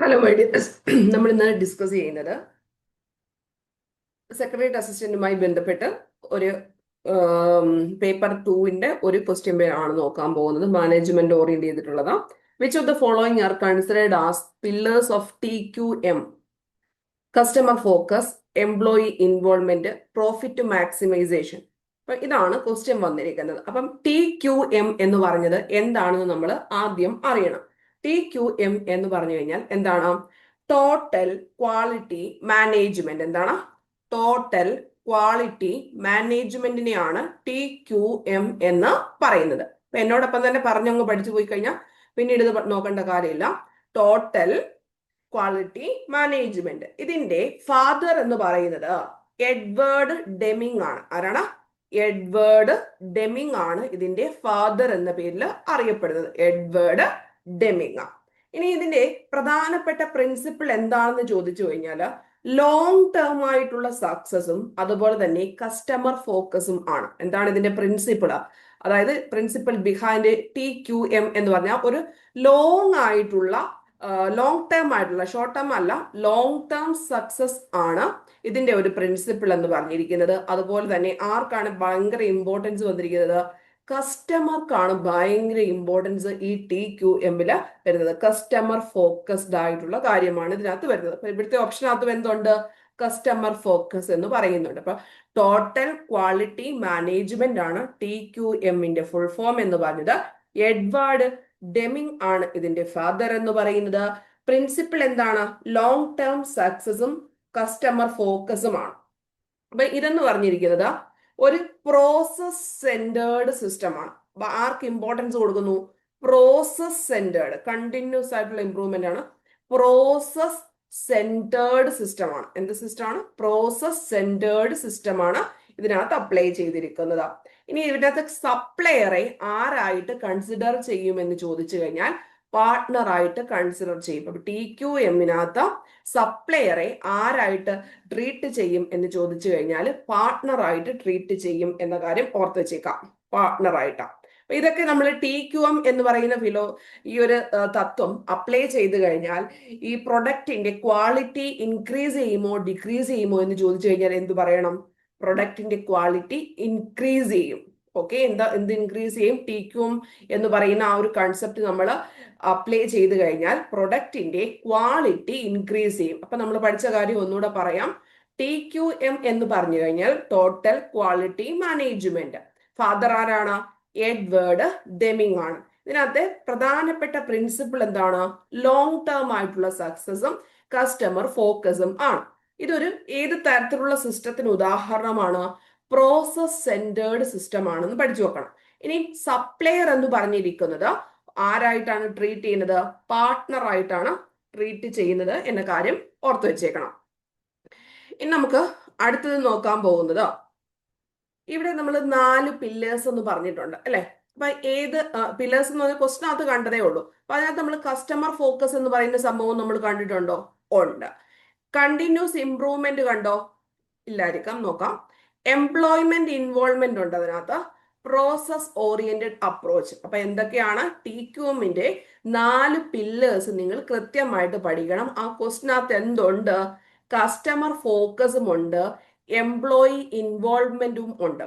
Hello my dears നമ്മൾ ഇന്ന് discuss ചെയ്യുന്നത്. സെക്രട്ടേറിയറ്റ് അസിസ്റ്റന്റുമായി ബന്ധപ്പെട്ട് ഒരു പേപ്പർ ടൂവിന്റെ ഒരു ക്വസ്റ്റ്യൻ ആണ് നോക്കാൻ പോകുന്നത്. Management orient ചെയ്തിട്ടുള്ളതാ. Which of the following are considered as pillars of T Q M customer focus employee involvement profit maximisation അപ്പൊ ഇതാണ് ക്വസ്റ്റ്യൻ വന്നിരിക്കുന്നത്. അപ്പം ടി ക്യു എം എന്ന് പറഞ്ഞത് എന്താണെന്ന് നമ്മൾ ആദ്യം അറിയണം. ടി ക്യു എം എന്ന് പറഞ്ഞു കഴിഞ്ഞാൽ എന്താണ്? ടോട്ടൽ ക്വാളിറ്റി മാനേജ്മെന്റ് എന്താണ്? ടോട്ടൽ ക്വാളിറ്റി മാനേജ്മെന്റിനെയാണ് ടി ക്യു എം എന്ന് പറയുന്നത്. അപ്പൊ എന്നോടൊപ്പം തന്നെ പറഞ്ഞങ്ങ് പഠിച്ചു പോയി കഴിഞ്ഞാൽ പിന്നീട് ഇത് നോക്കേണ്ട കാര്യമില്ല. ടോട്ടൽ ക്വാളിറ്റി മാനേജ്മെന്റ് ഇതിന്റെ ഫാദർ എന്ന് പറയുന്നത് എഡ്വേർഡ് ഡെമിങ് ആണ്. ആരാണ്? എഡ്വേർഡ് ഡെമിങ് ആണ് ഇതിന്റെ ഫാദർ എന്ന പേരിൽ അറിയപ്പെടുന്നത്. എഡ്വേർഡ് ഡെമിങ് ഇനി ഇതിന്റെ പ്രധാനപ്പെട്ട പ്രിൻസിപ്പിൾ എന്താണെന്ന് ചോദിച്ചു കഴിഞ്ഞാൽ ലോങ് ടേം ആയിട്ടുള്ള സക്സസും അതുപോലെ തന്നെ കസ്റ്റമർ ഫോക്കസും ആണ്. എന്താണ് ഇതിന്റെ പ്രിൻസിപ്പിൾ അതായത് principle behind T Q M എന്ന് പറഞ്ഞാൽ ഒരു ലോങ് ആയിട്ടുള്ള ലോങ് ടേം ആയിട്ടുള്ള ഷോർട്ട് ടേം അല്ല ലോങ് ടേം സക്സസ് ആണ് ഇതിന്റെ ഒരു പ്രിൻസിപ്പിൾ എന്ന് പറഞ്ഞിരിക്കുന്നത്. അതുപോലെ തന്നെ ആർക്കാണ് ഭയങ്കര ഇമ്പോർട്ടൻസ് വന്നിരിക്കുന്നത്? കസ്റ്റമർക്കാണ് ഭയങ്കര ഇമ്പോർട്ടൻസ് ഈ ടി ക്യു എമ്മിൽ വരുന്നത്. കസ്റ്റമർ ഫോക്കസ്ഡ് ആയിട്ടുള്ള കാര്യമാണ് ഇതിനകത്ത് വരുന്നത്. അപ്പൊ ഇവിടുത്തെ ഓപ്ഷനകത്ത് എന്തുണ്ട്? കസ്റ്റമർ ഫോക്കസ് എന്ന് പറയുന്നുണ്ട്. അപ്പൊ ടോട്ടൽ ക്വാളിറ്റി മാനേജ്മെന്റ് ആണ് ടി ക്യു എമ്മിന്റെ ഫുൾ ഫോം എന്ന് പറഞ്ഞത്. എഡ്വാർഡ് ഡെമിങ് ആണ് ഇതിന്റെ ഫാദർ എന്ന് പറയുന്നത്. പ്രിൻസിപ്പിൾ എന്താണ്? ലോങ് ടേം സക്സസും കസ്റ്റമർ ഫോക്കസും ആണ്. അപ്പൊ ഇതെന്ന് പറഞ്ഞിരിക്കുന്നത് ഒരു പ്രോസസ് സെന്റേർഡ് സിസ്റ്റമാണ് ആർക്ക് ഇമ്പോർട്ടൻസ് കൊടുക്കുന്നു? പ്രോസസ് സെന്റേർഡ് കണ്ടിന്യൂസ് ആയിട്ടുള്ള ഇമ്പ്രൂവ്മെന്റ് ആണ്. പ്രോസസ് സെന്റേർഡ് സിസ്റ്റമാണ് എന്ത് സിസ്റ്റമാണ് പ്രോസസ് സെന്റേർഡ് സിസ്റ്റമാണ് ഇതിനകത്ത് അപ്ലൈ ചെയ്തിരിക്കുന്നത്. ഇനി ഇതിനകത്ത് സപ്ലയറെ ആരായിട്ട് കൺസിഡർ ചെയ്യുമെന്ന് ചോദിച്ചു കഴിഞ്ഞാൽ പാർട്ട്ണർ ആയിട്ട് കൺസിഡർ ചെയ്യും. അപ്പൊ ടി ക്യു എമ്മിനകത്ത് സപ്ലയറെ ആരായിട്ട് ട്രീറ്റ് ചെയ്യും എന്ന് ചോദിച്ചു കഴിഞ്ഞാൽ പാർട്ട്ണറായിട്ട് ട്രീറ്റ് ചെയ്യും എന്ന കാര്യം ഓർത്ത് വെച്ചേക്കാം. പാർട്ട്ണറായിട്ടാണ് അപ്പൊ ഇതൊക്കെ നമ്മൾ ടി ക്യു എം എന്ന് പറയുന്ന ഫിലോ ഈ ഒരു തത്വം അപ്ലൈ ചെയ്ത് കഴിഞ്ഞാൽ ഈ പ്രൊഡക്റ്റിന്റെ ക്വാളിറ്റി ഇൻക്രീസ് ചെയ്യുമോ ഡിക്രീസ് ചെയ്യുമോ എന്ന് ചോദിച്ചു കഴിഞ്ഞാൽ എന്ത് പറയണം? പ്രൊഡക്റ്റിന്റെ ക്വാളിറ്റി ഇൻക്രീസ് ചെയ്യും. ഓക്കെ എന്താ എന്ത് ഇൻക്രീസ് ചെയ്യും? ടി ക്യു എന്ന് പറയുന്ന ആ ഒരു കൺസെപ്റ്റ് നമ്മൾ അപ്ലൈ ചെയ്ത് കഴിഞ്ഞാൽ പ്രൊഡക്റ്റിന്റെ ക്വാളിറ്റി ഇൻക്രീസ് ചെയ്യും. അപ്പൊ നമ്മൾ പഠിച്ച കാര്യം ഒന്നുകൂടെ പറയാം. ടി ക്യു എം എന്ന് പറഞ്ഞു കഴിഞ്ഞാൽ ടോട്ടൽ ക്വാളിറ്റി മാനേജ്മെന്റ് ഫാദർ ആരാണ്? എഡ്വേർഡ് ഡെമിങ് ആണ്. ഇതിനകത്തെ പ്രധാനപ്പെട്ട പ്രിൻസിപ്പിൾ എന്താണ്? ലോങ് ടേം ആയിട്ടുള്ള സക്സസും കസ്റ്റമർ ഫോക്കസും ആണ്. ഇതൊരു ഏത് തരത്തിലുള്ള സിസ്റ്റത്തിന് ഉദാഹരണമാണ്? പ്രോസസ് സെന്റേർഡ് സിസ്റ്റം ആണെന്ന് പഠിച്ചു നോക്കണം ഇനി സപ്ലയർ എന്ന് പറഞ്ഞിരിക്കുന്നത് ആരായിട്ടാണ് ട്രീറ്റ് ചെയ്യുന്നത്? പാർട്ട്ണർ ആയിട്ടാണ് ട്രീറ്റ് ചെയ്യുന്നത് എന്ന കാര്യം ഓർത്തു വെച്ചേക്കണം. ഇനി നമുക്ക് അടുത്തത് നോക്കാൻ പോകുന്നത്. ഇവിടെ നമ്മൾ നാല് പില്ലേഴ്സ് എന്ന് പറഞ്ഞിട്ടുണ്ട് അല്ലെ? അപ്പൊ ഏത് പില്ലേഴ്സ് എന്ന് പറഞ്ഞ ക്വസ്റ്റിനകത്ത് കണ്ടതേ ഉള്ളൂ. അപ്പൊ അതിനകത്ത് നമ്മൾ കസ്റ്റമർ ഫോക്കസ് എന്ന് പറയുന്ന സംഭവം നമ്മൾ കണ്ടിട്ടുണ്ടോ? ഉണ്ട്. കണ്ടിന്യൂസ് ഇംപ്രൂവ്മെന്റ് കണ്ടോ? ഇല്ലായിരിക്കാം. നോക്കാം. എംപ്ലോയ്മെന്റ് ഇൻവോൾവ്മെന്റ് ഉണ്ട് അതിനകത്ത്. പ്രോസസ് ഓറിയന്റഡ് അപ്രോച്ച് അപ്പൊ എന്തൊക്കെയാണ്? ടി ക്യൂമിന്റെ നാല് പില്ലേഴ്സ് നിങ്ങൾ കൃത്യമായിട്ട് പഠിക്കണം. ആ ക്വസ്റ്റിനകത്ത് എന്തുണ്ട്? കസ്റ്റമർ ഫോക്കസും ഉണ്ട്. എംപ്ലോയി ഇൻവോൾവ്മെന്റും ഉണ്ട്.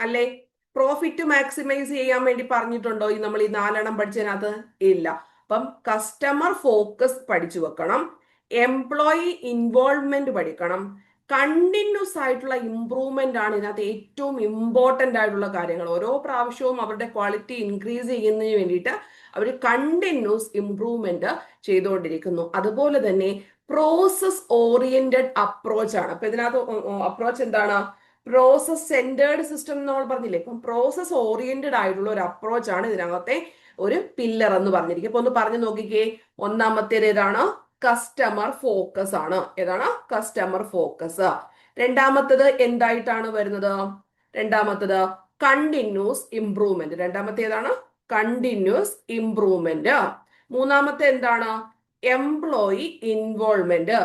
അല്ലെ? പ്രോഫിറ്റ് മാക്സിമൈസ് ചെയ്യാൻ വേണ്ടി പറഞ്ഞിട്ടുണ്ടോ? ഈ നമ്മൾ ഈ നാലെണ്ണം പഠിച്ചതിനകത്ത്? ഇല്ല. അപ്പം കസ്റ്റമർ ഫോക്കസ് പഠിച്ചു വെക്കണം. എംപ്ലോയി ഇൻവോൾവ്മെന്റ് പഠിക്കണം. കണ്ടിന്യൂസ് ആയിട്ടുള്ള ഇമ്പ്രൂവ്മെന്റ് ആണ് ഇതിനകത്ത് ഏറ്റവും ഇമ്പോർട്ടന്റ് ആയിട്ടുള്ള കാര്യങ്ങൾ. ഓരോ പ്രാവശ്യവും അവരുടെ ക്വാളിറ്റി ഇൻക്രീസ് ചെയ്യുന്നതിന് വേണ്ടിയിട്ട് അവർ കണ്ടിന്യൂസ് ഇമ്പ്രൂവ്മെന്റ് ചെയ്തുകൊണ്ടിരിക്കുന്നു. അതുപോലെ തന്നെ പ്രോസസ് ഓറിയന്റഡ് അപ്രോച്ച് ആണ്. അപ്പൊ ഇതിനകത്ത് അപ്രോച്ച് എന്താണ്? പ്രോസസ് സെന്റേർഡ് സിസ്റ്റം നമ്മൾ പറഞ്ഞില്ലേ? ഇപ്പം പ്രോസസ് ഓറിയന്റഡ് ആയിട്ടുള്ള ഒരു അപ്രോച്ച് ആണ് ഇതിനകത്തെ ഒരു പില്ലർ എന്ന് പറഞ്ഞിരിക്കും അപ്പൊ ഒന്ന് പറഞ്ഞു നോക്കിക്കേ. ഒന്നാമത്തേത് ഏതാണ്? കസ്റ്റമർ ഫോക്കസ് ആണ്. ഏതാണ്? കസ്റ്റമർ ഫോക്കസ് രണ്ടാമത്തത് എന്തായിട്ടാണ് വരുന്നത്? രണ്ടാമത്തത് കണ്ടിന്യൂസ് ഇംപ്രൂവ്മെന്റ് രണ്ടാമത്തെ ഏതാണ്? കണ്ടിന്യൂസ് ഇംപ്രൂവ്മെന്റ് മൂന്നാമത്തെ എന്താണ്? എംപ്ലോയി ഇൻവോൾവ്മെന്റ്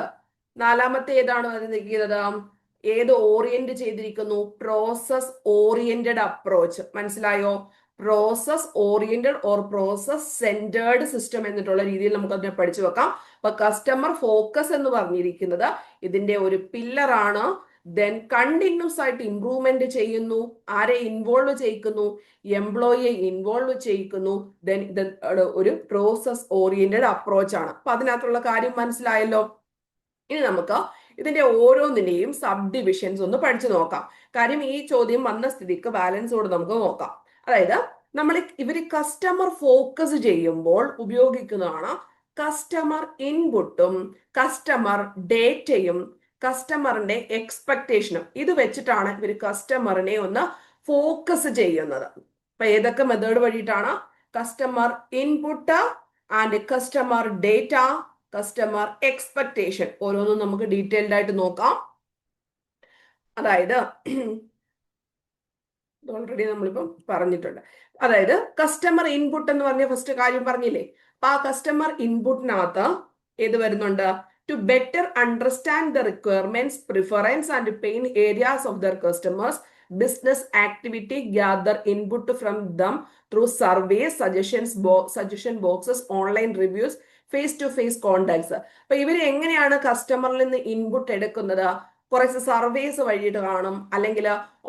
നാലാമത്തെ ഏതാണ് വരുന്നിരിക്കുന്നത് ഏത് ഓറിയന്റ് ചെയ്തിരിക്കുന്നു? പ്രോസസ് ഓറിയന്റഡ് അപ്രോച്ച് മനസ്സിലായോ? Process oriented or process centred system എന്നിട്ടുള്ള രീതിയിൽ നമുക്ക് അതിനെ പഠിച്ചു വെക്കാം. അപ്പൊ കസ്റ്റമർ ഫോക്കസ് എന്ന് പറഞ്ഞിരിക്കുന്നത് ഇതിന്റെ ഒരു പില്ലറാണ് ദെൻ കണ്ടിന്യൂസ് ആയിട്ട് ഇംപ്രൂവ്മെന്റ് ചെയ്യുന്നു. ആരെ ഇൻവോൾവ് ചെയ്യിക്കുന്നു? എംപ്ലോയിയെ ഇൻവോൾവ് ചെയ്യിക്കുന്നു. ദെൻ ഇത് ഒരു പ്രോസസ് ഓറിയന്റഡ് അപ്രോച്ച് ആണ്. അപ്പൊ അതിനകത്തുള്ള കാര്യം മനസ്സിലായല്ലോ? ഇനി നമുക്ക് ഇതിന്റെ ഓരോന്നിന്റെയും സബ് ഡിവിഷൻസ് ഒന്ന് പഠിച്ചു നോക്കാം. കാര്യം ഈ ചോദ്യം വന്ന സ്ഥിതിക്ക് ബാലൻസോട് നമുക്ക് നോക്കാം. അതായത് നമ്മൾ ഇവർ കസ്റ്റമർ ഫോക്കസ് ചെയ്യുമ്പോൾ ഉപയോഗിക്കുന്നതാണ് കസ്റ്റമർ ഇൻപുട്ടും കസ്റ്റമർ ഡേറ്റയും കസ്റ്റമറിന്റെ എക്സ്പെക്ടേഷനും ഇത് വെച്ചിട്ടാണ് ഇവർ കസ്റ്റമറിനെ ഒന്ന് ഫോക്കസ് ചെയ്യുന്നത്. അപ്പൊ ഏതൊക്കെ method വഴിയിട്ടാണ്? Customer input and customer data customer expectation ഓരോന്നും നമുക്ക് ഡീറ്റെയിൽഡ് ആയിട്ട് നോക്കാം. അതായത് ഓൾറെഡി നമ്മളിപ്പം പറഞ്ഞിട്ടുണ്ട്. അതായത് കസ്റ്റമർ ഇൻപുട്ട് എന്ന് പറഞ്ഞ ഫസ്റ്റ് കാര്യം പറഞ്ഞില്ലേ? അപ്പൊ ആ കസ്റ്റമർ ഇൻപുട്ടിനകത്ത് ഏത് വരുന്നുണ്ട്? To better understand the requirements preference and pain areas of their customers business activity gather input from them through surveys suggestions suggestion boxes online reviews face to face contacts അപ്പൊ ഇവർ എങ്ങനെയാണ് കസ്റ്റമറിൽ നിന്ന് ഇൻപുട്ട് എടുക്കുന്നത്? കുറച്ച് surveys വഴിയിട്ട് കാണും. അല്ലെങ്കിൽ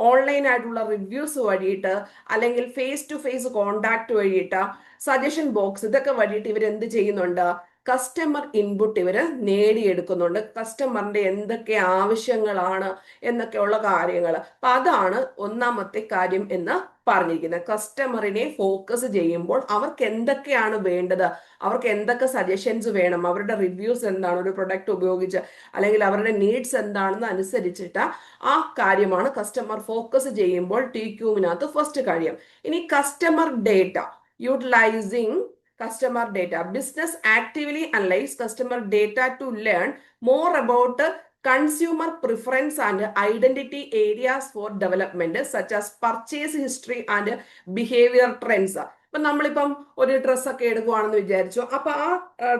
online ആയിട്ടുള്ള reviews വഴിയിട്ട് അല്ലെങ്കിൽ ഫേസ് ടു ഫേസ് കോണ്ടാക്ട് വഴിയിട്ട് സജഷൻ ബോക്സ് ഇതൊക്കെ വഴിയിട്ട് ഇവർ എന്ത് ചെയ്യുന്നുണ്ട്? കസ്റ്റമർ ഇൻപുട്ട് ഇവർ നേടിയെടുക്കുന്നുണ്ട്. കസ്റ്റമറിന്റെ എന്തൊക്കെ ആവശ്യങ്ങളാണ് എന്നൊക്കെയുള്ള കാര്യങ്ങൾ അപ്പൊ അതാണ് ഒന്നാമത്തെ കാര്യം എന്ന് പറഞ്ഞിരിക്കുന്നത്. കസ്റ്റമറിനെ ഫോക്കസ് ചെയ്യുമ്പോൾ അവർക്ക് എന്തൊക്കെയാണ് വേണ്ടത്? അവർക്ക് എന്തൊക്കെ സജഷൻസ് വേണം? അവരുടെ റിവ്യൂസ് എന്താണ്? ഒരു പ്രൊഡക്റ്റ് ഉപയോഗിച്ച് അല്ലെങ്കിൽ അവരുടെ നീഡ്സ് എന്താണെന്ന് അനുസരിച്ചിട്ട് ആ കാര്യമാണ് കസ്റ്റമർ ഫോക്കസ് ചെയ്യുമ്പോൾ ടി ക്യൂവിനകത്ത് ഫസ്റ്റ് കാര്യം. ഇനി customer data utilising customer data business actively analyse customer data to learn more about consumer preference and identity areas for development such as purchase history and behaviour trends ഇപ്പൊ നമ്മളിപ്പം ഒരു ഡ്രസ്സൊക്കെ എടുക്കുവാണെന്ന് വിചാരിച്ചു. അപ്പൊ ആ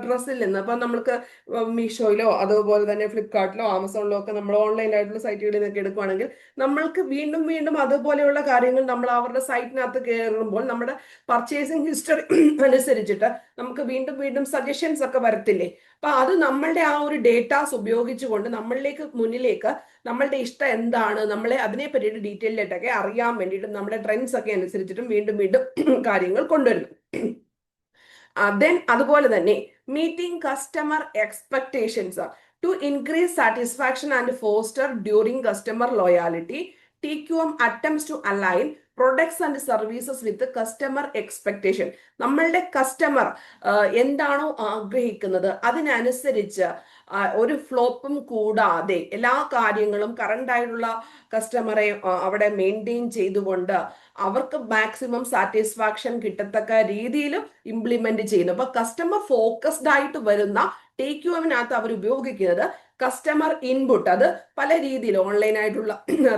ഡ്രസ്സിൽ നിന്ന് ഇപ്പൊ നമ്മൾക്ക് മീഷോയിലോ അതുപോലെ തന്നെ ഫ്ലിപ്കാർട്ടിലോ ആമസോണിലോ ഒക്കെ നമ്മൾ ഓൺലൈൻ ആയിട്ടുള്ള സൈറ്റുകളിൽ നിന്നൊക്കെ എടുക്കുവാണെങ്കിൽ നമ്മൾക്ക് വീണ്ടും വീണ്ടും അതുപോലെയുള്ള കാര്യങ്ങൾ നമ്മൾ അവരുടെ സൈറ്റിനകത്ത് കയറുമ്പോൾ നമ്മുടെ പർച്ചേസിങ് ഹിസ്റ്ററി അനുസരിച്ചിട്ട് നമുക്ക് വീണ്ടും വീണ്ടും സജഷൻസ് ഒക്കെ വരത്തില്ലേ? അപ്പൊ അത് നമ്മളുടെ ആ ഒരു ഡേറ്റാസ് ഉപയോഗിച്ചുകൊണ്ട് നമ്മളിലേക്ക് മുന്നിലേക്ക് നമ്മളുടെ ഇഷ്ടം എന്താണ് നമ്മളെ അതിനെ പറ്റിയിട്ട് ഡീറ്റെയിൽഡ് ആയിട്ടൊക്കെ അറിയാൻ വേണ്ടിയിട്ട് നമ്മുടെ ട്രെൻഡ്സ് ഒക്കെ അനുസരിച്ചിട്ടും വീണ്ടും വീണ്ടും കാര്യങ്ങൾ കൊണ്ടുവരുന്നു. ദെൻ അതുപോലെ തന്നെ meeting customer expectations to increase satisfaction and foster during customer loyalty T Q M attempts to align products and services with customer expectation നമ്മളുടെ കസ്റ്റമർ എന്താണോ ആഗ്രഹിക്കുന്നത് അതിനനുസരിച്ച് ഒരു ഫ്ലോപ്പും കൂടാതെ എല്ലാ കാര്യങ്ങളും കറണ്ട് ആയിട്ടുള്ള കസ്റ്റമറെ അവിടെ മെയിന്റെയിൻ ചെയ്തുകൊണ്ട് അവർക്ക് മാക്സിമം സാറ്റിസ്ഫാക്ഷൻ കിട്ടത്തക്ക രീതിയിലും ഇംപ്ലിമെന്റ് ചെയ്യുന്നു. അപ്പൊ കസ്റ്റമർ ഫോക്കസ്ഡ് ആയിട്ട് വരുന്ന ടേക്ക് യുവിനകത്ത് അവർ ഉപയോഗിക്കുന്നത് കസ്റ്റമർ ഇൻപുട്ട് അത് പല രീതിയിൽ ഓൺലൈൻ ആയിട്ടുള്ള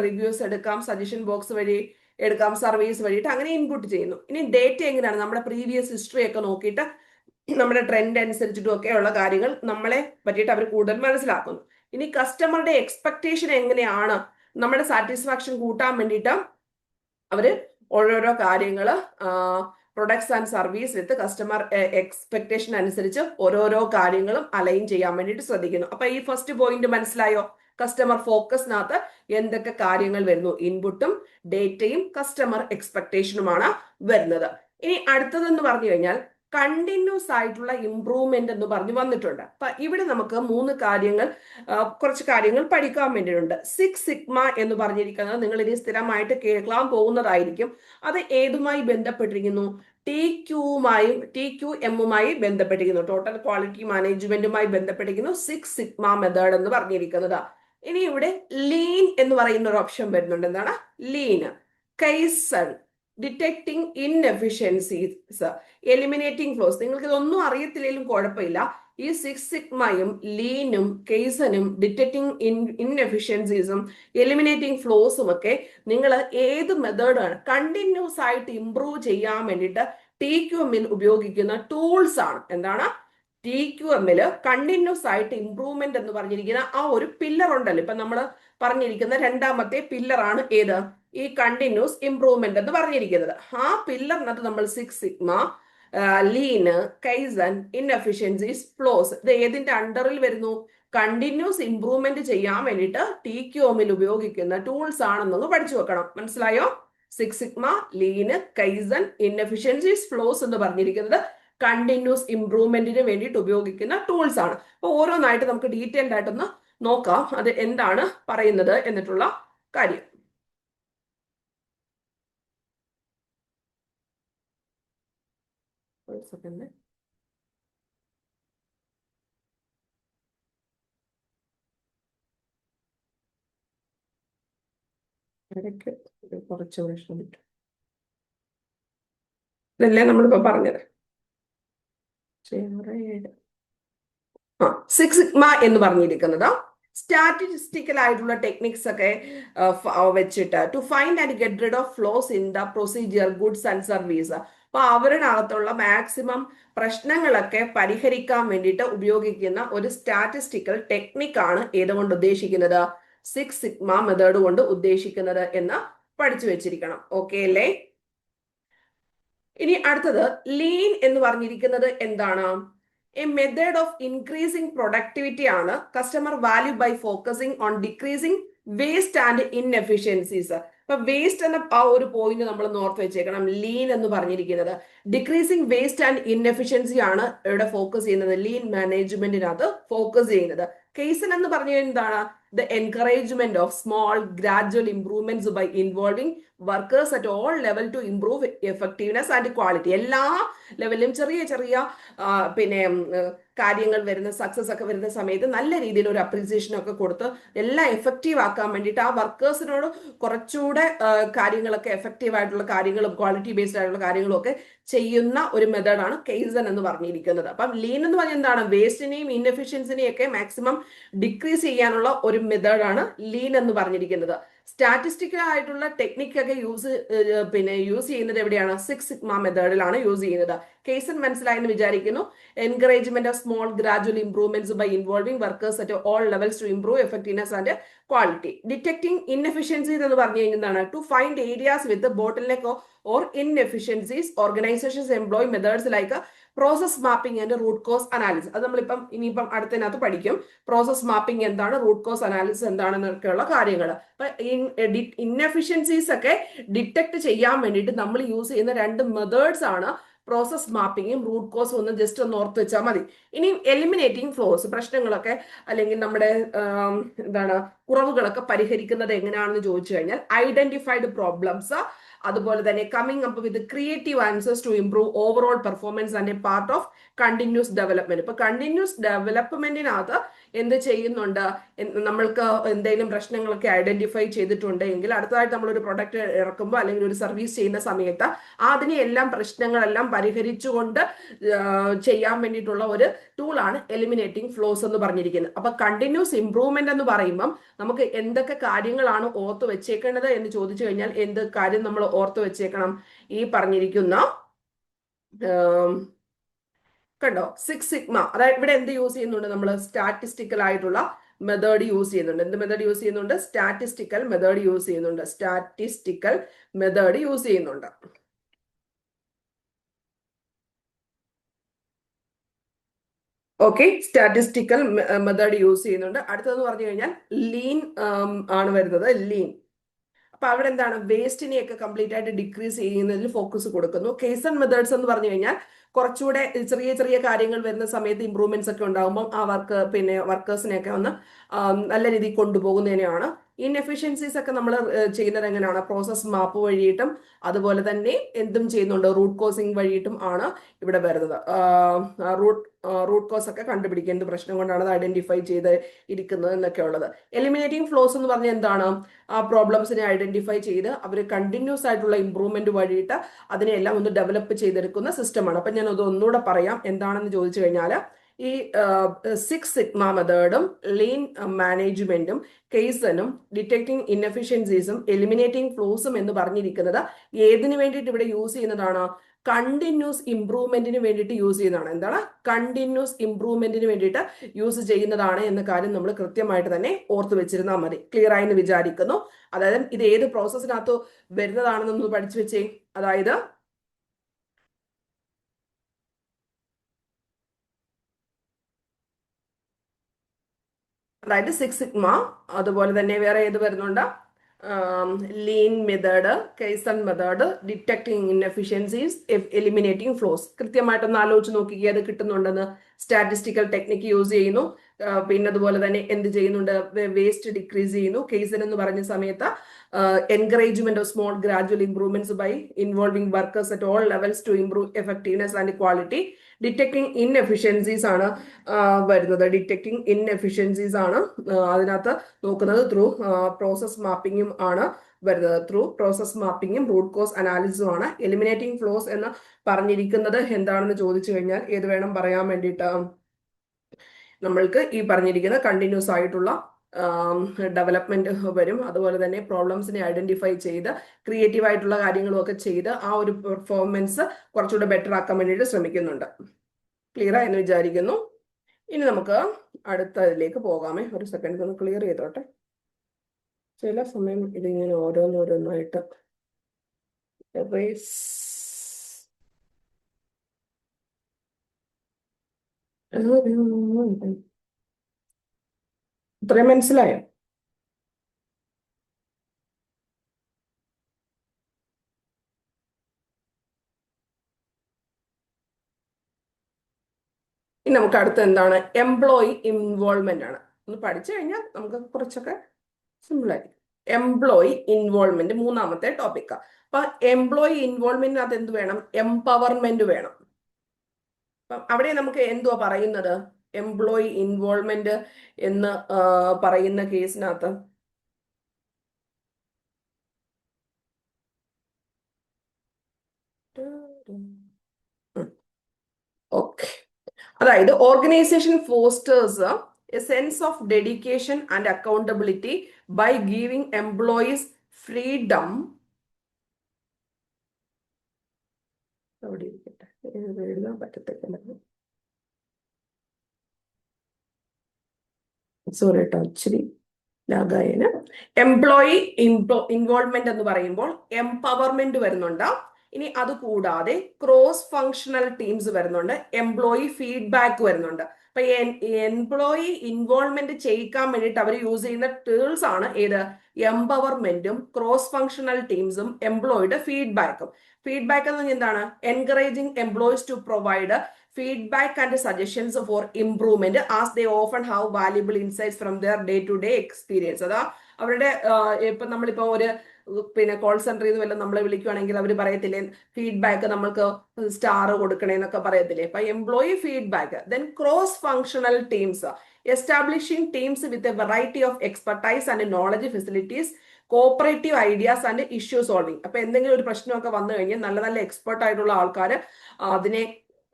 റിവ്യൂസ് എടുക്കാം സജഷൻ ബോക്സ് വഴി എടുക്കാം സർവീസ് വഴിയിട്ട് അങ്ങനെ ഇൻപുട്ട് ചെയ്യുന്നു. ഇനി ഡേറ്റ എങ്ങനെയാണ്? നമ്മുടെ പ്രീവിയസ് ഹിസ്റ്ററി ഒക്കെ നോക്കിയിട്ട് നമ്മുടെ ട്രെൻഡ് അനുസരിച്ചിട്ടും ഒക്കെ ഉള്ള കാര്യങ്ങൾ നമ്മളെ പറ്റിയിട്ട് അവർ കൂടുതൽ മനസ്സിലാക്കുന്നു. ഇനി കസ്റ്റമറുടെ എക്സ്പെക്ടേഷൻ എങ്ങനെയാണ്? നമ്മുടെ സാറ്റിസ്ഫാക്ഷൻ കൂട്ടാൻ വേണ്ടിയിട്ട് അവർ ഓരോരോ കാര്യങ്ങൾ products and service with customer expectation അനുസരിച്ച് ഓരോരോ കാര്യങ്ങളും അലൈൻ ചെയ്യാൻ വേണ്ടിയിട്ട് ശ്രദ്ധിക്കുന്നു. അപ്പൊ ഈ ഫസ്റ്റ് പോയിന്റ് മനസ്സിലായോ? കസ്റ്റമർ ഫോക്കസിനകത്ത് എന്തൊക്കെ കാര്യങ്ങൾ വരുന്നു? ഇൻപുട്ടും ഡേറ്റയും കസ്റ്റമർ എക്സ്പെക്ടേഷനുമാണ് വരുന്നത്. ഇനി അടുത്തതെന്ന് പറഞ്ഞു കഴിഞ്ഞാൽ കണ്ടിന്യൂസ് ആയിട്ടുള്ള ഇംപ്രൂവ്മെന്റ് എന്ന് പറഞ്ഞു വന്നിട്ടുണ്ട്. അപ്പൊ ഇവിടെ നമുക്ക് മൂന്ന് കാര്യങ്ങൾ കുറച്ച് കാര്യങ്ങൾ പഠിക്കാൻ വേണ്ടിയിട്ടുണ്ട്. സിക്സ് സിഗ്മ എന്ന് പറഞ്ഞിരിക്കുന്നത് നിങ്ങൾ ഇനി സ്ഥിരമായിട്ട് കേൾക്കാൻ പോകുന്നതായിരിക്കും. അത് ഏതുമായി ബന്ധപ്പെട്ടിരിക്കുന്നു? ടി ക്യൂമായും ടി ക്യു എമ്മുമായി ബന്ധപ്പെട്ടിരിക്കുന്നു. ടോട്ടൽ ക്വാളിറ്റി മാനേജ്മെന്റുമായി ബന്ധപ്പെട്ടിരിക്കുന്നു സിക്സ് സിഗ്മ മെത്തേഡ് എന്ന് പറഞ്ഞിരിക്കുന്നത്. ഇനി ഇവിടെ ലീൻ എന്ന് പറയുന്ന ഒരു ഓപ്ഷൻ വരുന്നുണ്ട്. എന്താണ്? Lean kaizen detecting inefficiencies eliminating flows നിങ്ങൾക്ക് ഇതൊന്നും അറിയത്തില്ലെങ്കിലും കുഴപ്പമില്ല. ഈ സിക്സ് സിഗ്മയും ലീനും കേസനും ഡിറ്റക്ടിങ് ഇൻ ഇൻഎഫിഷ്യൻസീസും എലിമിനേറ്റിംഗ് ഫ്ലോസും ഒക്കെ നിങ്ങൾ ഏത് മെത്തേഡാണ് കണ്ടിന്യൂസ് ആയിട്ട് ഇംപ്രൂവ് ചെയ്യാൻ വേണ്ടിയിട്ട് ടി ക്യു എമ്മിൽ ഉപയോഗിക്കുന്ന ടൂൾസ് ആണ്. എന്താണ്? ടി ക്യു എമ്മിൽ കണ്ടിന്യൂസ് ആയിട്ട് ഇംപ്രൂവ്മെന്റ് എന്ന് പറഞ്ഞിരിക്കുന്ന ആ ഒരു പില്ലർ ഉണ്ടല്ലോ. ഇപ്പൊ നമ്മൾ പറഞ്ഞിരിക്കുന്ന രണ്ടാമത്തെ പില്ലർ ആണ് ഏത്? ഈ കണ്ടിന്യൂസ് ഇംപ്രൂവ്മെന്റ് എന്ന് പറഞ്ഞിരിക്കുന്നത്. ആ പില്ലറിനകത്ത് നമ്മൾ six sigma lean kaizen inefficiencies flows ഇത് ഏതിന്റെ അണ്ടറിൽ വരുന്നു? കണ്ടിന്യൂസ് ഇംപ്രൂവ്മെന്റ് ചെയ്യാൻ വേണ്ടിയിട്ട് ടി ക്യോമിൽ ഉപയോഗിക്കുന്ന ടൂൾസ് ആണെന്നൊന്ന് പഠിച്ചു വെക്കണം. മനസ്സിലായോ? Six sigma lean kaizen inefficiencies flows എന്ന് പറഞ്ഞിരിക്കുന്നത് കണ്ടിന്യൂസ് ഇംപ്രൂവ്മെന്റിന് വേണ്ടിയിട്ട് ഉപയോഗിക്കുന്ന ടൂൾസ് ആണ്. അപ്പൊ ഓരോന്നായിട്ട് നമുക്ക് ഡീറ്റെയിൽഡ് ആയിട്ടൊന്ന് നോക്കാം. അത് എന്താണ് പറയുന്നത് എന്നിട്ടുള്ള കാര്യം. ഒരു സെക്കൻഡ് ഇടയ്ക്ക് ഇതല്ലേ പറഞ്ഞത്? സിക്സ് സിഗ്മ എന്ന് പറഞ്ഞിരിക്കുന്നത്. സ്റ്റാറ്റിസ്റ്റിക്കൽ ആയിട്ടുള്ള ടെക്നിക്സ് ഒക്കെ വെച്ചിട്ട് to find and get rid of flaws in the procedure goods and service അപ്പൊ അവരുടെ അകത്തുള്ള മാക്സിമം പ്രശ്നങ്ങളൊക്കെ പരിഹരിക്കാൻ വേണ്ടിയിട്ട് ഉപയോഗിക്കുന്ന ഒരു സ്റ്റാറ്റിസ്റ്റിക്കൽ ടെക്നിക്കാണ് ഏതുകൊണ്ട് ഉദ്ദേശിക്കുന്നത്? സിക്സ് സിഗ്മ മെത്തേഡ് കൊണ്ട് ഉദ്ദേശിക്കുന്നത് എന്ന് പഠിച്ചു വെച്ചിരിക്കണം. ഓക്കെ അല്ലേ? ഇനി അടുത്തത് ലീൻ എന്ന് പറഞ്ഞിരിക്കുന്നത് എന്താണ്? A method of increasing productivity ആണ് customer value by focusing on decreasing waste and inefficiencies അപ്പൊ വേസ്റ്റ് എന്ന ആ ഒരു പോയിന്റ് നമ്മൾ നോർത്ത് വെച്ചേക്കണം. ലീൻ എന്ന് പറഞ്ഞിരിക്കുന്നത്. ഡിക്രീസിംഗ് വേസ്റ്റ് ആൻഡ് ഇൻഎഫിഷ്യൻസി ആണ് ഇവിടെ ഫോക്കസ് ചെയ്യുന്നത്. ലീൻ മാനേജ്മെന്റിനകത്ത് ഫോക്കസ് ചെയ്യുന്നത്. കേസൻ എന്ന് പറഞ്ഞ എന്താണ്? The encouragement of small gradual improvements by involving workers at all level to improve effectiveness and quality എല്ലാ ലെവലിലും ചെറിയ ചെറിയ പിന്നെ കാര്യങ്ങൾ വരുന്ന സക്സസ് ഒക്കെ വരുന്ന സമയത്ത് നല്ല രീതിയിൽ ഒരു അപ്രീസിയേഷൻ ഒക്കെ കൊടുത്ത് എല്ലാം എഫക്റ്റീവ് ആക്കാൻ വേണ്ടിയിട്ട് ആ വർക്കേഴ്സിനോട് കുറച്ചുകൂടെ കാര്യങ്ങളൊക്കെ എഫക്റ്റീവ് ആയിട്ടുള്ള കാര്യങ്ങളും ക്വാളിറ്റി ബേസ്ഡ് ആയിട്ടുള്ള കാര്യങ്ങളും ഒക്കെ ചെയ്യുന്ന ഒരു മെത്തേഡാണ് കേസൺ എന്ന് പറഞ്ഞിരിക്കുന്നത്. അപ്പം ലീൻ എന്ന് പറഞ്ഞാൽ എന്താണ്? വേസ്റ്റിനെയും ഇൻഎഫിഷ്യൻസിനെയും ഒക്കെ മാക്സിമം ഡിക്രീസ് ചെയ്യാനുള്ള ഒരു മെത്തേഡാണ് ലീൻ എന്ന് പറഞ്ഞിരിക്കുന്നത്. സ്റ്റാറ്റിസ്റ്റിക്കൽ ആയിട്ടുള്ള ടെക്നിക്കൊക്കെ യൂസ് പിന്നെ യൂസ് ചെയ്യുന്നത് എവിടെയാണ്? സിക്സ് സിഗ്മ മെത്തേഡിലാണ് യൂസ് ചെയ്യുന്നത്. കേസൺ മനസ്സിലായെന്ന് വിചാരിക്കുന്നു. Encouragement of small gradual improvements by involving workers at all levels to improve effectiveness and quality detecting inefficiencies എന്ന് പറഞ്ഞു കഴിഞ്ഞാണ് to find areas with bottleneck or inefficiencies organisations employ methods like process mapping and root cause analysis അത് നമ്മളിപ്പം ഇനിയിപ്പം അടുത്തതിനകത്ത് പഠിക്കും. Process mapping എന്താണ്? Root cause analysis എന്താണെന്നൊക്കെയുള്ള കാര്യങ്ങൾ ഇൻഎഫിഷ്യൻസീസ് ഒക്കെ ഡിറ്റക്ട് ചെയ്യാൻ വേണ്ടിയിട്ട് നമ്മൾ യൂസ് ചെയ്യുന്ന രണ്ട് മെത്തേഡ്സ് ആണ് പ്രോസസ് മാപ്പിങ്ങും റൂട്ട് കോസും ഒന്ന് ജസ്റ്റ് ഒന്ന് ഓർത്ത് വെച്ചാൽ മതി. ഇനി എലിമിനേറ്റിംഗ് ഫ്ലോസ് പ്രശ്നങ്ങളൊക്കെ അല്ലെങ്കിൽ നമ്മുടെ എന്താണ് കുറവുകളൊക്കെ പരിഹരിക്കുന്നത് എങ്ങനെയാണെന്ന് ചോദിച്ചു കഴിഞ്ഞാൽ ഐഡന്റിഫൈഡ് പ്രോബ്ലംസ് അതുപോലെ തന്നെ coming up with creative answers to improve overall performance and a part of continuous development ഇപ്പൊ കണ്ടിന്യൂസ് ഡെവലപ്മെന്റിനകത്ത് എന്ത് ചെയ്യുന്നുണ്ട്? നമ്മൾക്ക് എന്തെങ്കിലും പ്രശ്നങ്ങളൊക്കെ ഐഡന്റിഫൈ ചെയ്തിട്ടുണ്ടെങ്കിൽ അടുത്തതായിട്ട് നമ്മളൊരു പ്രൊഡക്റ്റ് ഇറക്കുമ്പോൾ അല്ലെങ്കിൽ ഒരു സർവീസ് ചെയ്യുന്ന സമയത്ത് അതിനെയെല്ലാം പ്രശ്നങ്ങളെല്ലാം പരിഹരിച്ചുകൊണ്ട് ചെയ്യാൻ വേണ്ടിയിട്ടുള്ള ഒരു ടൂളാണ് എലിമിനേറ്റിംഗ് ഫ്ലോസ് എന്ന് പറഞ്ഞിരിക്കുന്നത്. അപ്പൊ കണ്ടിന്യൂസ് ഇംപ്രൂവ്മെന്റ് എന്ന് പറയുമ്പം നമുക്ക് എന്തൊക്കെ കാര്യങ്ങളാണ് ഓർത്ത് വെച്ചേക്കേണ്ടത് എന്ന് ചോദിച്ചു കഴിഞ്ഞാൽ എന്ത് കാര്യം നമ്മൾ ഓർത്ത് വെച്ചേക്കണം ഈ പറഞ്ഞിരിക്കുന്ന കണ്ടോ? സിക്സ് സിഗ്മ അതായത് ഇവിടെ എന്ത് യൂസ് ചെയ്യുന്നുണ്ട്? നമ്മൾ സ്റ്റാറ്റിസ്റ്റിക്കൽ ആയിട്ടുള്ള മെത്തേഡ് യൂസ് ചെയ്യുന്നുണ്ട്. എന്ത് മെത്തേഡ് യൂസ് ചെയ്യുന്നുണ്ട്? സ്റ്റാറ്റിസ്റ്റിക്കൽ മെത്തേഡ് യൂസ് ചെയ്യുന്നുണ്ട്. സ്റ്റാറ്റിസ്റ്റിക്കൽ മെത്തേഡ് യൂസ് ചെയ്യുന്നുണ്ട്. ഓക്കെ സ്റ്റാറ്റിസ്റ്റിക്കൽ മെത്തേഡ് യൂസ് ചെയ്യുന്നുണ്ട്. അടുത്തതെന്ന് പറഞ്ഞു കഴിഞ്ഞാൽ ലീൻ ആണ് വരുന്നത്. ലീൻ അപ്പൊ അവിടെ എന്താണ്? വേസ്റ്റിനെയൊക്കെ കംപ്ലീറ്റ് ആയിട്ട് ഡിക്രീസ് ചെയ്യുന്നതിൽ ഫോക്കസ് കൊടുക്കുന്നു. കേസൺ മെത്തേഡ്സ് എന്ന് പറഞ്ഞു കഴിഞ്ഞാൽ കുറച്ചുകൂടെ ചെറിയ ചെറിയ കാര്യങ്ങൾ വരുന്ന സമയത്ത് ഇമ്പ്രൂവ്മെന്റ്സ് ഒക്കെ ഉണ്ടാകുമ്പോൾ ആ വർക്ക് പിന്നെ വർക്കേഴ്സിനെയൊക്കെ ഒന്ന് നല്ല രീതിയിൽ കൊണ്ടുപോകുന്നതിനെയാണ് ഇൻഎഫിഷ്യൻസീസ് ഒക്കെ നമ്മൾ ചെയ്യുന്നത് എങ്ങനെയാണ് പ്രോസസ് മാപ്പ് വഴിയിട്ടും അതുപോലെ തന്നെ എന്തും ചെയ്യുന്നുണ്ട്. റൂട്ട് കോസിങ് വഴിയിട്ടും ആണ് ഇവിടെ വരുന്നത്. റൂട്ട് റൂട്ട് കോസ് ഒക്കെ കണ്ടുപിടിക്കുക. പ്രശ്നം കൊണ്ടാണ് അത് ഐഡന്റിഫൈ ചെയ്ത് ഇരിക്കുന്നത് എന്നൊക്കെ ഉള്ളത്. എലിമിനേറ്റിംഗ് ഫ്ലോസ് എന്ന് പറഞ്ഞാൽ എന്താണ്? ആ പ്രോബ്ലംസിനെ ഐഡന്റിഫൈ ചെയ്ത് അവർ കണ്ടിന്യൂസ് ആയിട്ടുള്ള ഇമ്പ്രൂവ്മെന്റ് വഴിയിട്ട് അതിനെല്ലാം ഒന്ന് ഡെവലപ്പ് ചെയ്തെടുക്കുന്ന സിസ്റ്റമാണ് അപ്പൊ ഞാൻ അത് ഒന്നുകൂടെ പറയാം. എന്താണെന്ന് ചോദിച്ചു കഴിഞ്ഞാൽ ഈ സിക്സ് സിഗ്മ മെത്തേഡും ലീൻ മാനേജ്മെന്റും കേസനും ഡിറ്റക്ടിങ് ഇൻഎഫിഷ്യൻസീസും എലിമിനേറ്റിംഗ് ഫ്ലോസും എന്ന് പറഞ്ഞിരിക്കുന്നത് ഏതിനു വേണ്ടിയിട്ട് ഇവിടെ യൂസ് ചെയ്യുന്നതാണ്? കണ്ടിന്യൂസ് ഇംപ്രൂവ്മെന്റിന് വേണ്ടിയിട്ട് യൂസ് ചെയ്യുന്നതാണ്. എന്താണ്? കണ്ടിന്യൂസ് ഇംപ്രൂവ്മെന്റിന് വേണ്ടിയിട്ട് യൂസ് ചെയ്യുന്നതാണ് എന്ന കാര്യം നമ്മൾ കൃത്യമായിട്ട് തന്നെ ഓർത്ത് വെച്ചിരുന്നാൽ മതി. ക്ലിയർ എന്ന് വിചാരിക്കുന്നു. അതായത് ഇത് ഏത് പ്രോസസ്സിനകത്ത് വരുന്നതാണെന്നൊന്ന് പഠിച്ചു വെച്ചേ. അതായത് അതായത് സിക്സ് സിഗ്മ അതുപോലെ തന്നെ വേറെ ഏത് വരുന്നുണ്ട്? Lean method kaizen method detecting inefficiencies eliminating flaws കൃത്യമായിട്ടൊന്ന് ആലോചിച്ച് നോക്കിക്കുക അത് കിട്ടുന്നുണ്ടെന്ന് സ്റ്റാറ്റിസ്റ്റിക്കൽ ടെക്നിക്ക് യൂസ് ചെയ്യുന്നു. പിന്നെ അതുപോലെ തന്നെ എന്ത് ചെയ്യുന്നുണ്ട്? വേസ്റ്റ് ഡിക്രീസ് ചെയ്യുന്നു. കേസൻ എന്ന് പറഞ്ഞ സമയത്ത് encouragement of small gradual improvements by involving workers at all levels to improve effectiveness and quality detecting inefficiencies ആണ് വരുന്നത്. ഡിറ്റക്ടിങ് ഇൻഎഫിഷ്യൻസീസ് ആണ് അതിനകത്ത് നോക്കുന്നത് ത്രൂ പ്രോസസ് മാപ്പിങ്ങും ആണ് വരുന്നത്. ത്രൂ പ്രോസസ് മാപ്പിങ്ങും റൂട്ട് കോസ് അനാലിസിസും ആണ്. എലിമിനേറ്റിംഗ് ഫ്ലോസ് എന്ന് പറഞ്ഞിരിക്കുന്നത് എന്താണെന്ന് ചോദിച്ചു കഴിഞ്ഞാൽ ഏത് വേണം പറയാൻ വേണ്ടിയിട്ട്? നമ്മൾക്ക് ഈ പറഞ്ഞിരിക്കുന്ന കണ്ടിന്യൂസ് ആയിട്ടുള്ള ഡെവലപ്മെന്റ് വരും. അതുപോലെ തന്നെ പ്രോബ്ലംസിനെ ഐഡന്റിഫൈ ചെയ്ത് ക്രിയേറ്റീവ് ആയിട്ടുള്ള കാര്യങ്ങളും ഒക്കെ ചെയ്ത് ആ ഒരു പെർഫോമൻസ് കുറച്ചുകൂടെ ബെറ്റർ ആക്കാൻ വേണ്ടിയിട്ട് ശ്രമിക്കുന്നുണ്ട്. ക്ലിയർ ആയെന്ന് വിചാരിക്കുന്നു. ഇനി നമുക്ക് അടുത്തതിലേക്ക് പോകാമേ. ഒരു സെക്കൻഡ് ഒന്ന് ക്ലിയർ ചെയ്തോട്ടെ. ചില സമയം ഇതിങ്ങനെ ഓരോന്നോരോന്നായിട്ട് erase. ഇത്രയും മനസ്സിലായോ? ഇനി നമുക്ക് അടുത്ത എന്താണ്? എംപ്ലോയി ഇൻവോൾവ്മെന്റ് ആണ്. ഒന്ന് പഠിച്ചു കഴിഞ്ഞാൽ നമുക്ക് കുറച്ചൊക്കെ സിമ്പിൾ ആയിരിക്കും. എംപ്ലോയി ഇൻവോൾവ്മെന്റ് മൂന്നാമത്തെ ടോപ്പിക്കാ അപ്പൊ എംപ്ലോയി ഇൻവോൾവ്മെന്റിനകത്ത് എന്ത് വേണം? എംപവർമെന്റ് വേണം. അപ്പം അവിടെ നമുക്ക് എന്തുവാ പറയുന്നത്? എംപ്ലോയി ഇൻവോൾവ്മെന്റ് എന്ന് പറയുന്ന കേസിനകത്ത്. ഓക്കെ. അതായത് organisation fosters a sense of dedication and accountability by giving employees freedom. അവിടെ ഇരിക്കട്ടെ? എഴുതാൻ പറ്റത്തില്ല സോറി കേട്ടോ ഇച്ചിരി ലാഗായന് എംപ്ലോയി ഇൻവോൾവ്മെന്റ് എന്ന് പറയുമ്പോൾ എംപവർമെന്റ് വരുന്നുണ്ട്. ഇനി അത് കൂടാതെ ക്രോസ് ഫങ്ഷണൽ ടീംസ് വരുന്നുണ്ട് എംപ്ലോയി ഫീഡ്ബാക്ക് വരുന്നുണ്ട്. അപ്പൊ എംപ്ലോയി ഇൻവോൾവ്മെന്റ് ചെയ്യിക്കാൻ വേണ്ടിയിട്ട് അവർ യൂസ് ചെയ്യുന്ന ടേൾസ് ആണ് ഏത്? എംപവർമെന്റും ക്രോസ് ഫങ്ഷണൽ ടീംസും എംപ്ലോയിയുടെ ഫീഡ്ബാക്കും ഫീഡ്ബാക്ക് എന്ന് പറഞ്ഞാൽ എന്താണ്? Encouraging employees to provide feedback and suggestions for improvement as often often valuable insights from there day to day experience അതാ അവരുടെ ഇപ്പൊ നമ്മളിപ്പോ ഒരു പിന്നെ കോൾ സെന്ററിൽ നിന്ന് വല്ലതും നമ്മളെ വിളിക്കുവാണെങ്കിൽ അവർ പറയത്തില്ലേ ഫീഡ്ബാക്ക് നമ്മൾക്ക് സ്റ്റാർ കൊടുക്കണേ എന്നൊക്കെ പറയത്തില്ലേ? അപ്പൊ employee feedback then cross functional teams establishing teams with a variety of expertise and knowledge facilities cooperative ideas and issue solving അപ്പൊ എന്തെങ്കിലും ഒരു പ്രശ്നമൊക്കെ വന്നു കഴിഞ്ഞാൽ നല്ല നല്ല എക്സ്പെർട്ട് ആയിട്ടുള്ള ആൾക്കാർ അതിനെ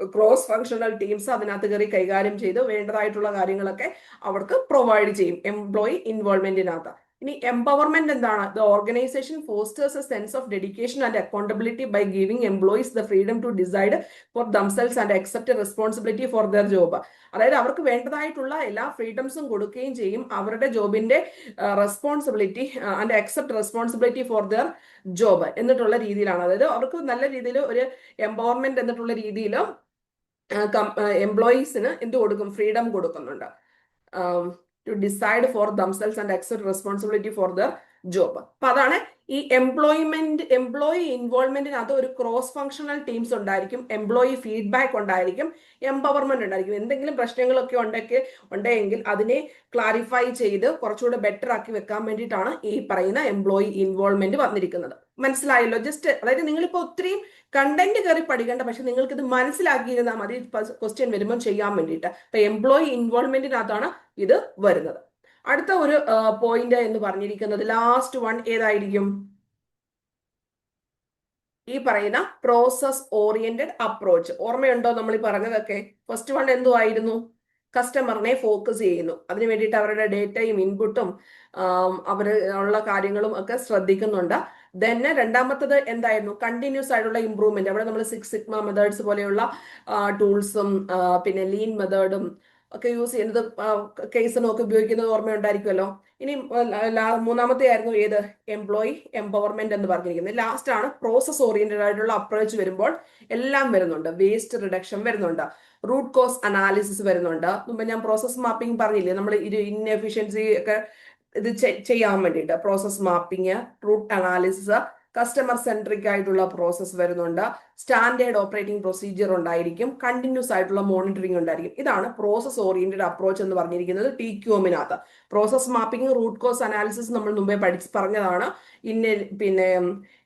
ക്രോസ് ഫങ്ഷണൽ ടീംസ് അതിനകത്ത് കയറി കൈകാര്യം ചെയ്ത് വേണ്ടതായിട്ടുള്ള കാര്യങ്ങളൊക്കെ അവർക്ക് പ്രൊവൈഡ് ചെയ്യും എംപ്ലോയി ഇൻവോൾവ്മെന്റിനകത്ത് ഇനി എംപവർമെന്റ് എന്താണ്? The organisation fosters a sense of dedication and accountability by giving employees the freedom to decide for themselves and accept responsibility for their job അതായത് അവർക്ക് വേണ്ടതായിട്ടുള്ള എല്ലാ ഫ്രീഡംസും കൊടുക്കുകയും ചെയ്യും അവരുടെ ജോബിന്റെ responsibility and accept responsibility for their job എന്നിട്ടുള്ള രീതിയിലാണ്. അതായത് അവർക്ക് നല്ല രീതിയിൽ ഒരു എംപവർമെന്റ് എന്നിട്ടുള്ള രീതിയിൽ എംപ്ലോയീസിന് എന്ത് കൊടുക്കും? ഫ്രീഡം കൊടുക്കുന്നുണ്ട്. To decide for themselves and accept responsibility for their job അപ്പൊ അതാണ് ഈ എംപ്ലോയ്മെന്റ് എംപ്ലോയി ഇൻവോൾവ്മെന്റിനകത്ത് ഒരു ക്രോസ് ഫങ്ഷണൽ ടീംസ് ഉണ്ടായിരിക്കും. എംപ്ലോയി ഫീഡ്ബാക്ക് ഉണ്ടായിരിക്കും. എംപവർമെന്റ് ഉണ്ടായിരിക്കും. എന്തെങ്കിലും പ്രശ്നങ്ങളൊക്കെ ഉണ്ടെങ്കിൽ ഉണ്ടെങ്കിൽ അതിനെ ക്ലാരിഫൈ ചെയ്ത് കുറച്ചുകൂടെ ബെറ്റർ ആക്കി വെക്കാൻ വേണ്ടിയിട്ടാണ് ഈ പറയുന്ന എംപ്ലോയി ഇൻവോൾവ്മെന്റ് വന്നിരിക്കുന്നത്. മനസ്സിലായല്ലോ. ജസ്റ്റ് അതായത് നിങ്ങളിപ്പോ ഒത്തിരി കണ്ടന്റ് കയറി പഠിക്കേണ്ട പക്ഷെ നിങ്ങൾക്ക് ഇത് മനസ്സിലാക്കിയിരുന്നാൽ മതി ക്വസ്റ്റ്യൻ വരുമ്പോൾ ചെയ്യാൻ വേണ്ടിയിട്ട്. അപ്പൊ എംപ്ലോയി ഇൻവോൾവ്മെന്റിനകത്താണ് ഇത് വരുന്നത്. അടുത്ത ഒരു പോയിന്റ് എന്ന് പറഞ്ഞിരിക്കുന്നത് ലാസ്റ്റ് വൺ ഏതായിരിക്കും? ഈ പറയുന്ന പ്രോസസ് ഓറിയന്റഡ് അപ്രോച്ച് ഓർമ്മയുണ്ടോ നമ്മൾ ഈ പറഞ്ഞതൊക്കെ? ഫസ്റ്റ് വൺ എന്തുമായിരുന്നു കസ്റ്റമറിനെ ഫോക്കസ് ചെയ്യുന്നു. അതിന് വേണ്ടിയിട്ട് അവരുടെ ഡേറ്റയും ഇൻപുട്ടും അവർ ഉള്ള കാര്യങ്ങളും ഒക്കെ ശ്രദ്ധിക്കുന്നുണ്ട്. ദെൻ രണ്ടാമത്തത് എന്തായിരുന്നു? കണ്ടിന്യൂസ് ആയിട്ടുള്ള ഇമ്പ്രൂവ്മെന്റ് അവിടെ നമ്മൾ സിക്സ് സിഗ്മ മെത്തേഡ്സ് പോലെയുള്ള ടൂൾസും പിന്നെ ലീൻ മെത്തേഡും ഒക്കെ യൂസ് ചെയ്യുന്നത് കേസിനും ഒക്കെ ഉപയോഗിക്കുന്നത് ഓർമ്മയുണ്ടായിരിക്കുമല്ലോ? ഇനി മൂന്നാമത്തെ ആയിരുന്നു ഏത്? എംപ്ലോയി എംപവർമെന്റ് എന്ന് പറഞ്ഞിരിക്കുന്നത്. ലാസ്റ്റ് ആണ് പ്രോസസ് ഓറിയന്റഡ് ആയിട്ടുള്ള അപ്രോച്ച് വരുമ്പോൾ എല്ലാം വരുന്നുണ്ട്. വേസ്റ്റ് റിഡക്ഷൻ വരുന്നുണ്ട്. റൂട്ട് കോസ് അനാലിസിസ് വരുന്നുണ്ട്. മുമ്പ് ഞാൻ പ്രോസസ് മാപ്പിംഗ് പറഞ്ഞില്ലേ? നമ്മൾ ഇൻഎഫിഷ്യൻസി ഒക്കെ ഇത് ചെയ്യാൻ വേണ്ടിയിട്ട് process mapping root analysis customer centric ആയിട്ടുള്ള പ്രോസസ്സ് വരുന്നുണ്ട്. സ്റ്റാൻഡേർഡ് ഓപ്പറേറ്റിംഗ് പ്രൊസീജിയർ ഉണ്ടായിരിക്കും. കണ്ടിന്യൂസ് ആയിട്ടുള്ള മോണിറ്ററിംഗ് ഉണ്ടായിരിക്കും. ഇതാണ് പ്രോസസ് ഓറിയന്റഡ് അപ്രോച്ച് എന്ന് പറഞ്ഞിരിക്കുന്നത് T ക്യൂമിനകത്ത് process mapping root cause analysis നമ്മൾ മുമ്പേ പഠിച്ച് പറഞ്ഞതാണ്. ഇന്ന പിന്നെ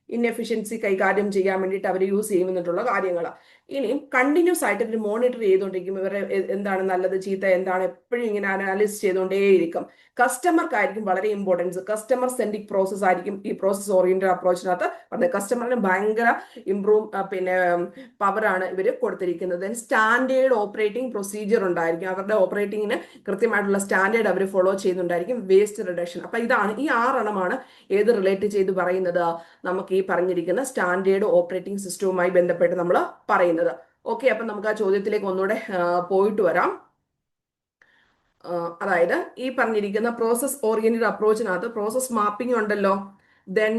ഇൻഎഫിഷ്യൻസി കൈകാര്യം ചെയ്യാൻ വേണ്ടിയിട്ട് അവർ യൂസ് ചെയ്യുന്നിട്ടുള്ള കാര്യങ്ങൾ ഇനിയും കണ്ടിന്യൂസ് ആയിട്ട് ഇവർ മോണിറ്റർ ചെയ്തുകൊണ്ടിരിക്കും. ഇവരെ എന്താണ് നല്ലത് ചീത്ത എന്താണ് എപ്പോഴും ഇങ്ങനെ അനാലിസ് ചെയ്തുകൊണ്ടേയിരിക്കും. കസ്റ്റമർക്കായിരിക്കും വളരെ ഇമ്പോർട്ടൻസ് കസ്റ്റമർ സെൻട്രിക് പ്രോസസ് ആയിരിക്കും ഈ പ്രോസസ് ഓറിയന്റഡ് അപ്രോച്ചിനകത്ത് പറഞ്ഞത് കസ്റ്റമറിന് ഭയങ്കര ഇംപ്രൂവ് പിന്നെ പവറാണ് ഇവർ കൊടുത്തിരിക്കുന്നത്. സ്റ്റാൻഡേർഡ് ഓപ്പറേറ്റിംഗ് പ്രൊസീജിയർ ഉണ്ടായിരിക്കും. അവരുടെ ഓപ്പറേറ്റിങ്ങിന് കൃത്യമായിട്ടുള്ള സ്റ്റാൻഡേർഡ് അവർ ഫോളോ ചെയ്യുന്നുണ്ടായിരിക്കും. വേസ്റ്റ് റിഡക്ഷൻ അപ്പൊ ഇതാണ് ഈ ആറെണ്ണമാണ് ഏത് റിലേറ്റ് ചെയ്ത് പറയുന്നത്. നമുക്ക് ഈ പറഞ്ഞിരിക്കുന്ന സ്റ്റാൻഡേർഡ് ഓപ്പറേറ്റിംഗ് സിസ്റ്റവുമായി ബന്ധപ്പെട്ട് നമ്മൾ പറയുന്നത്. ഓക്കെ അപ്പൊ നമുക്ക് ആ ചോദ്യത്തിലേക്ക് ഒന്നുകൂടെ പോയിട്ട് വരാം. അതായത് ഈ പറഞ്ഞിരിക്കുന്ന പ്രോസസ് ഓറിയന്റഡ് അപ്രോച്ചിനകത്ത് പ്രോസസ് മാപ്പിംഗ് ഉണ്ടല്ലോ. ദെൻ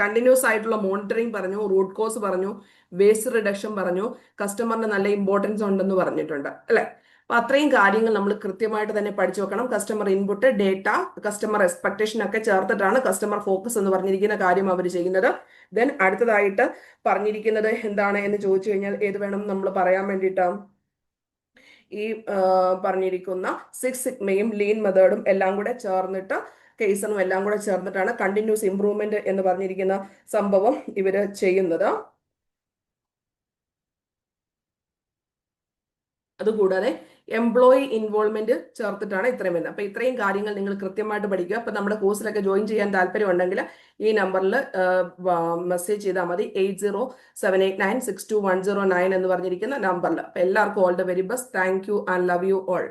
കണ്ടിന്യൂസ് ആയിട്ടുള്ള മോണിറ്ററിംഗ് പറഞ്ഞു റൂട്ട് കോസ് പറഞ്ഞു വേസ്റ്റ് റിഡക്ഷൻ പറഞ്ഞു കസ്റ്റമറിന് നല്ല ഇമ്പോർട്ടൻസ് ഉണ്ടെന്ന് പറഞ്ഞിട്ടുണ്ട്. അല്ലെ? അപ്പൊ അത്രയും കാര്യങ്ങൾ നമ്മൾ കൃത്യമായിട്ട് തന്നെ പഠിച്ചു വെക്കണം. Customer input data customer expectation ഒക്കെ ചേർത്തിട്ടാണ് കസ്റ്റമർ ഫോക്കസ് എന്ന് പറഞ്ഞിരിക്കുന്ന കാര്യം അവർ ചെയ്യുന്നത്. ദെൻ അടുത്തതായിട്ട് പറഞ്ഞിരിക്കുന്നത് എന്താണ് എന്ന് ചോദിച്ചു കഴിഞ്ഞാൽ ഏത് വേണം നമ്മൾ പറയാൻ വേണ്ടിയിട്ട്? ഈ പറഞ്ഞിരിക്കുന്ന സിക്സ് സിഗ്മയും ലീൻ മെത്തേഡും എല്ലാം കൂടെ ചേർന്നിട്ട് കേസണും എല്ലാം കൂടെ ചേർന്നിട്ടാണ് കണ്ടിന്യൂസ് ഇംപ്രൂവ്മെന്റ് എന്ന് പറഞ്ഞിരിക്കുന്ന സംഭവം ഇവർ ചെയ്യുന്നത്. അതുകൂടാതെ എംപ്ലോയി ഇൻവോൾവ്മെന്റ് ചേർത്തിട്ടാണ് ഇത്രയും വരുന്നത്. അപ്പൊ ഇത്രയും കാര്യങ്ങൾ നിങ്ങൾ കൃത്യമായിട്ട് പഠിക്കുക. അപ്പൊ നമ്മുടെ കോഴ്സിലൊക്കെ ജോയിൻ ചെയ്യാൻ താല്പര്യം ഉണ്ടെങ്കിൽ ഈ നമ്പറിൽ മെസ്സേജ് ചെയ്താൽ മതി. Eight zero seven eight nine six two one zero nine എന്ന് പറഞ്ഞിരിക്കുന്ന നമ്പറിൽ അപ്പൊ എല്ലാവർക്കും all the very best thank you and love you all